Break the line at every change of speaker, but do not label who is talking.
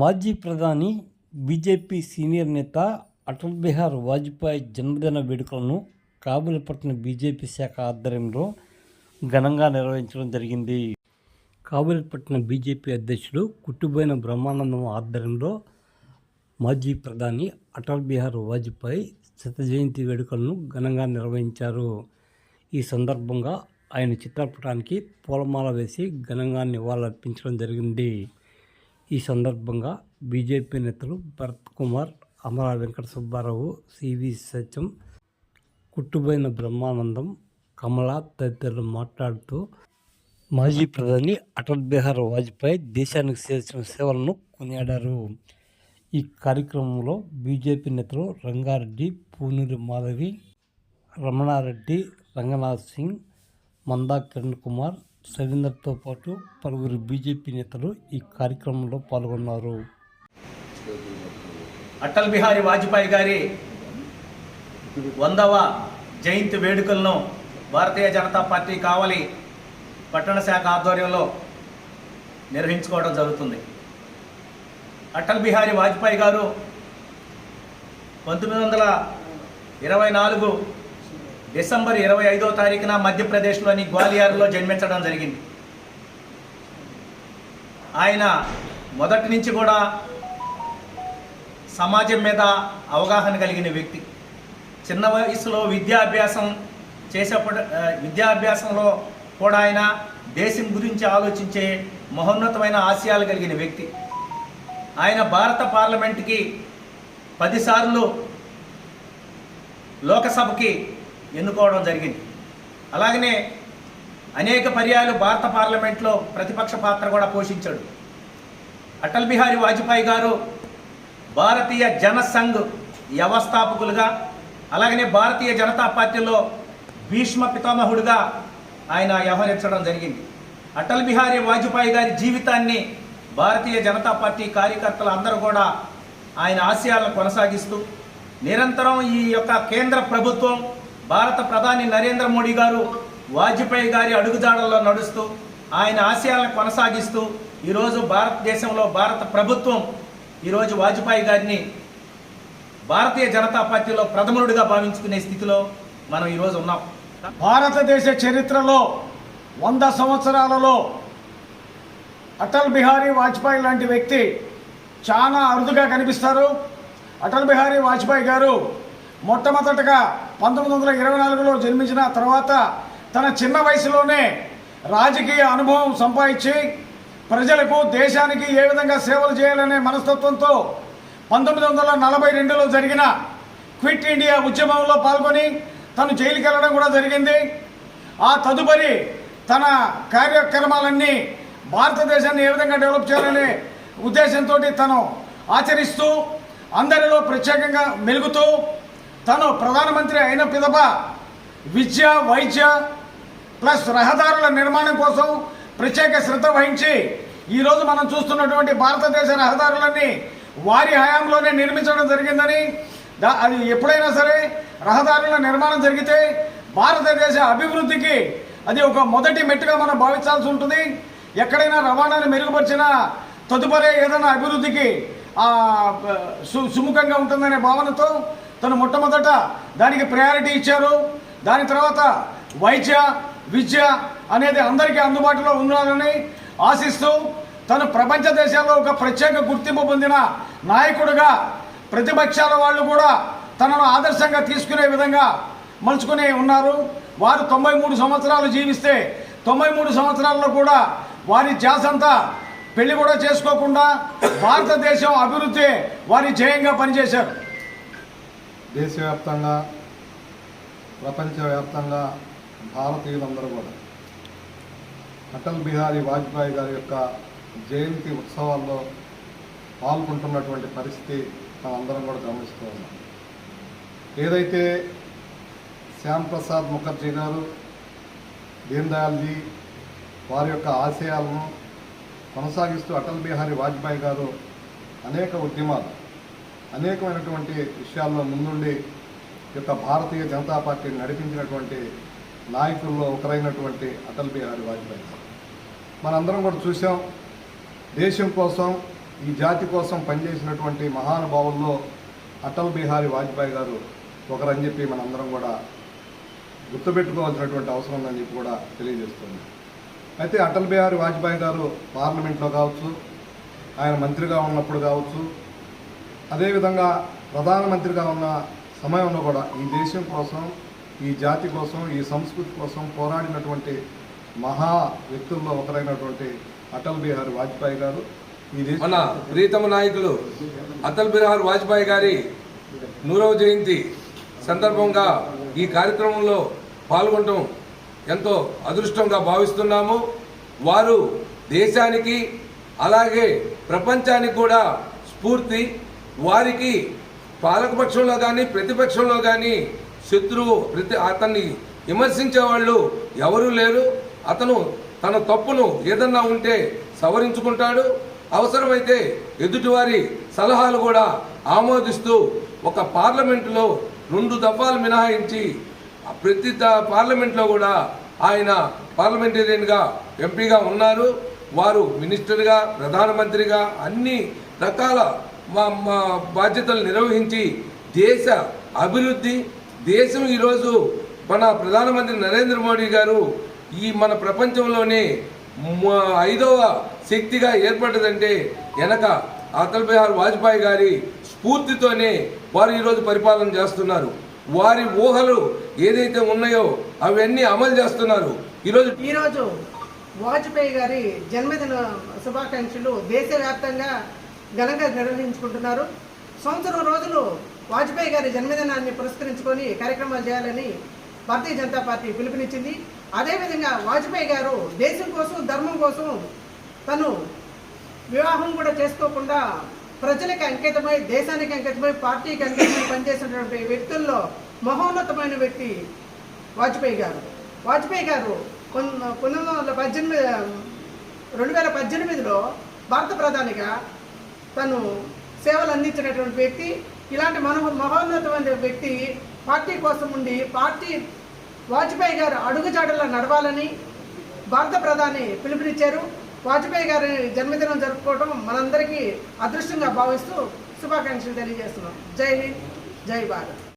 మాజీ ప్రధాని BJP senior నేత అటల్ బిహార్ వాజ్పేయి జన్మదిన వేడుకలను కాబూలిపట్నం బీజేపీ శాఖ ఆధ్వర్యంలో ఘనంగా నిర్వహించడం జరిగింది. కాబూలిపట్నం బీజేపీ అధ్యక్షుడు కుట్టుబోయిన బ్రహ్మానందం ఆధ్వర్యంలో మాజీ ప్రధాని అటల్ బిహార్ వాజ్పేయి శత జయంతి వేడుకలను ఘనంగా నిర్వహించారు. ఈ సందర్భంగా ఆయన చిత్రపటానికి పూలమాల వేసి ఘనంగా నివాళులర్పించడం జరిగింది. ఈ సందర్భంగా బీజేపీ నేతలు భరత్ కుమార్ అమరా వెంకట సుబ్బారావు సివి సత్యం కుట్టుబైన బ్రహ్మానందం కమల తదితరులు మాట్లాడుతూ మాజీ ప్రధాని అటల్ బిహార్ వాజ్పేయి దేశానికి చేసిన సేవలను కొనియాడారు. ఈ కార్యక్రమంలో బీజేపీ నేతలు రంగారెడ్డి పూనూరి మాధవి రమణారెడ్డి రంగనాథ్ సింగ్ మందా కిరణ్ కుమార్ సవీందర్తో పాటు పలువురు బీజేపీ నేతలు ఈ కార్యక్రమంలో పాల్గొన్నారు.
అటల్ బిహారీ వాజ్పేయి గారి వందవ జయంతి వేడుకలను భారతీయ జనతా పార్టీ కావలి పట్టణ శాఖ ఆధ్వర్యంలో నిర్వహించుకోవడం జరుగుతుంది. అటల్ బిహారీ వాజ్పేయి గారు పంతొమ్మిది వందల ఇరవై నాలుగు డిసెంబర్ ఇరవై ఐదో తారీఖున మధ్యప్రదేశ్లోని గ్వాలియర్లో జన్మించడం జరిగింది. ఆయన మొదటి నుంచి కూడా సమాజం మీద అవగాహన కలిగిన వ్యక్తి. చిన్న వయసులో విద్యాభ్యాసం చేసేప్పుడు విద్యాభ్యాసంలో కూడా ఆయన దేశం గురించి ఆలోచించే మహోన్నతమైన ఆశయాలు కలిగిన వ్యక్తి. ఆయన భారత పార్లమెంట్కి పదిసార్లు లోకసభకి ఎన్నుకోవడం జరిగింది. అలాగనే అనేక పర్యాలు భారత పార్లమెంట్లో ప్రతిపక్ష పాత్ర కూడా పోషించాడు. అటల్ బిహారీ వాజ్పేయి గారు భారతీయ జనసంఘ్ వ్యవస్థాపకులుగా అలాగనే భారతీయ జనతా పార్టీలో భీష్మ పితామహుడుగా ఆయన వ్యవహరించడం జరిగింది. అటల్ బిహారీ వాజ్పేయి గారి జీవితాన్ని భారతీయ జనతా పార్టీ కార్యకర్తలు అందరూ కూడా ఆయన ఆశయాలను కొనసాగిస్తూ నిరంతరం ఈ యొక్క కేంద్ర ప్రభుత్వం భారత ప్రధాని నరేంద్ర మోడీ గారు వాజ్పేయి గారి అడుగుజాడల్లో నడుస్తూ ఆయన ఆశయాలను కొనసాగిస్తూ ఈరోజు భారతదేశంలో భారత ప్రభుత్వం ఈరోజు వాజ్పేయి గారిని భారతీయ జనతా పార్టీలో ప్రథముడిగా భావించుకునే స్థితిలో మనం ఈరోజు ఉన్నాం.
భారతదేశ చరిత్రలో వంద సంవత్సరాలలో అటల్ బిహారీ వాజ్పేయి లాంటి వ్యక్తి చాలా అరుదుగా కనిపిస్తారు. అటల్ బిహారీ వాజ్పేయి గారు మొట్టమొదటగా పంతొమ్మిది వందల ఇరవై నాలుగులో జన్మించిన తర్వాత తన చిన్న వయసులోనే రాజకీయ అనుభవం సంపాదించి ప్రజలకు దేశానికి ఏ విధంగా సేవలు చేయాలనే మనస్తత్వంతో పంతొమ్మిది వందల నలభై రెండులో జరిగిన క్విట్ ఇండియా ఉద్యమంలో పాల్గొని తను జైలుకి వెళ్ళడం కూడా జరిగింది. ఆ తదుపరి తన కార్యక్రమాలన్నీ భారతదేశాన్ని ఏ విధంగా డెవలప్ చేయాలనే ఉద్దేశంతో తను ఆచరిస్తూ అందరిలో ప్రత్యేకంగా మెలుగుతూ తను ప్రధానమంత్రి అయిన పిదప విద్య వైద్య ప్లస్ రహదారుల నిర్మాణం కోసం ప్రత్యేక శ్రద్ధ వహించి ఈరోజు మనం చూస్తున్నటువంటి భారతదేశ రహదారులన్నీ వారి హయాంలోనే నిర్మించడం జరిగిందని అది ఎప్పుడైనా సరే రహదారుల నిర్మాణం జరిగితే భారతదేశ అభివృద్ధికి అది ఒక మొదటి మెట్టుగా మనం భావించాల్సి ఉంటుంది. ఎక్కడైనా రవాణాను మెరుగుపరిచిన తదుపరి ఏదైనా అభివృద్ధికి సు సుముఖంగా ఉంటుందనే భావనతో తను మొట్టమొదట దానికి ప్రయారిటీ ఇచ్చారు. దాని తర్వాత వైద్య విద్య అనేది అందరికీ అందుబాటులో ఉండాలని ఆశిస్తూ తను ప్రపంచ దేశాల్లో ఒక ప్రత్యేక గుర్తింపు పొందిన నాయకుడుగా ప్రతిపక్షాల వాళ్ళు కూడా తనను ఆదర్శంగా తీసుకునే విధంగా మలుచుకునే ఉన్నారు. వారు తొంభై మూడు సంవత్సరాలు జీవిస్తే తొంభై మూడు సంవత్సరాల్లో కూడా వారి జాసంతా పెళ్ళి కూడా చేసుకోకుండా భారతదేశం అభివృద్ధి వారి జయంగా పనిచేశారు.
దేశవ్యాప్తంగా ప్రపంచవ్యాప్తంగా భారతీయులందరూ కూడా. అటల్ బిహారీ వాజ్పేయి గారి యొక్క జయంతి ఉత్సవాల్లో పాల్గొంటున్నటువంటి పరిస్థితి మనందరం కూడా గమనిస్తూ ఉన్నాం. ఏదైతే శ్యామ్ ప్రసాద్ ముఖర్జీ గారు దీన్ దయాల్జీ వారి యొక్క ఆశయాలను కొనసాగిస్తూ అటల్ బిహారీ వాజ్పేయి గారు అనేక ఉద్యమాలు అనేకమైనటువంటి విషయాల్లో ముందుండి యొక్క భారతీయ జనతా పార్టీని నడిపించినటువంటి నాయకుల్లో ఒకరైనటువంటి అటల్ బిహారీ వాజ్పేయి గారు మనందరం కూడా చూసాం దేశం కోసం ఈ జాతి కోసం పనిచేసినటువంటి మహానుభావుల్లో అటల్ బిహారీ వాజ్పేయి గారు ఒకరని చెప్పి మనందరం కూడా గుర్తుపెట్టుకోవాల్సినటువంటి అవసరం ఉందని చెప్పి కూడా తెలియజేస్తుంది అయితే అటల్ బిహారీ వాజ్పేయి గారు పార్లమెంట్లో కావచ్చు ఆయన మంత్రిగా ఉన్నప్పుడు కావచ్చు అదేవిధంగా ప్రధానమంత్రిగా ఉన్న సమయంలో కూడా ఈ దేశం కోసం ఈ జాతి కోసం ఈ సంస్కృతి కోసం పోరాడినటువంటి మహా వ్యక్తుల్లో ఒకరైనటువంటి అటల్ బిహారీ వాజ్పేయి గారు
మన ప్రీతమ నాయకులు అటల్ బిహార్ వాజ్పేయి గారి నూరవ జయంతి సందర్భంగా ఈ కార్యక్రమంలో పాల్గొనడం ఎంతో అదృష్టంగా భావిస్తున్నాము. వారు దేశానికి అలాగే ప్రపంచానికి కూడా స్ఫూర్తి వారికి పాలకపక్షంలో కానీ ప్రతిపక్షంలో కానీ శత్రువు ప్రతి అతన్ని విమర్శించే వాళ్ళు ఎవరూ లేరు. అతను తన తప్పును ఏదన్నా ఉంటే సవరించుకుంటాడు. అవసరమైతే ఎదుటివారి సలహాలు కూడా ఆమోదిస్తూ ఒక పార్లమెంటులో రెండు దఫాలు మినహాయించి ప్రతి పార్లమెంట్లో కూడా ఆయన పార్లమెంటేరియన్గా ఎంపీగా ఉన్నారు. వారు మినిస్టర్గా ప్రధానమంత్రిగా అన్ని రకాల మా మా బాధ్యతలు నిర్వహించి దేశ అభివృద్ధి దేశం ఈరోజు మన ప్రధానమంత్రి నరేంద్ర మోడీ గారు ఈ మన ప్రపంచంలోనే ఐదవ శక్తిగా ఏర్పడ్డదంటే వెనక అటల్ బిహార్ వాజ్పేయి గారి స్ఫూర్తితోనే వారు ఈరోజు పరిపాలన చేస్తున్నారు. వారి ఊహలు ఏదైతే ఉన్నాయో అవన్నీ అమలు చేస్తున్నారు. ఈరోజు
ఈరోజు వాజ్పేయి గారి జన్మదిన శుభాకాంక్షలు దేశవ్యాప్తంగా ఘనంగా నిర్వహించుకుంటున్నారు. సంవత్సరం రోజులు వాజ్పేయి గారి జన్మదినాన్ని పురస్కరించుకొని కార్యక్రమాలు చేయాలని భారతీయ జనతా పార్టీ పిలుపునిచ్చింది. అదేవిధంగా వాజ్పేయి గారు దేశం కోసం ధర్మం కోసం తను వివాహం కూడా చేసుకోకుండా ప్రజలకు అంకితమై దేశానికి అంకితమై పార్టీకి అంకితమై పనిచేసినటువంటి వ్యక్తుల్లో మహోన్నతమైన వ్యక్తి వాజ్పేయి గారు. వాజ్పేయి గారు కొన్- పంతొమ్మిది వందల పద్దెనిమిది రెండు వేల పద్దెనిమిదిలో భారత ప్రధానిగా తను సేవలు అందించినటువంటి వ్యక్తి ఇలాంటి మనో మహోన్నతమైన వ్యక్తి పార్టీ కోసం ఉండి పార్టీ వాజ్పేయి గారు అడుగుజాడల్లో నడవాలని భారత ప్రధాని పిలుపునిచ్చారు. వాజ్పేయి గారి జన్మదినం జరుపుకోవడం మనందరికీ అదృష్టంగా భావిస్తూ శుభాకాంక్షలు తెలియజేస్తున్నాం. జై హింద్ జై భారత్.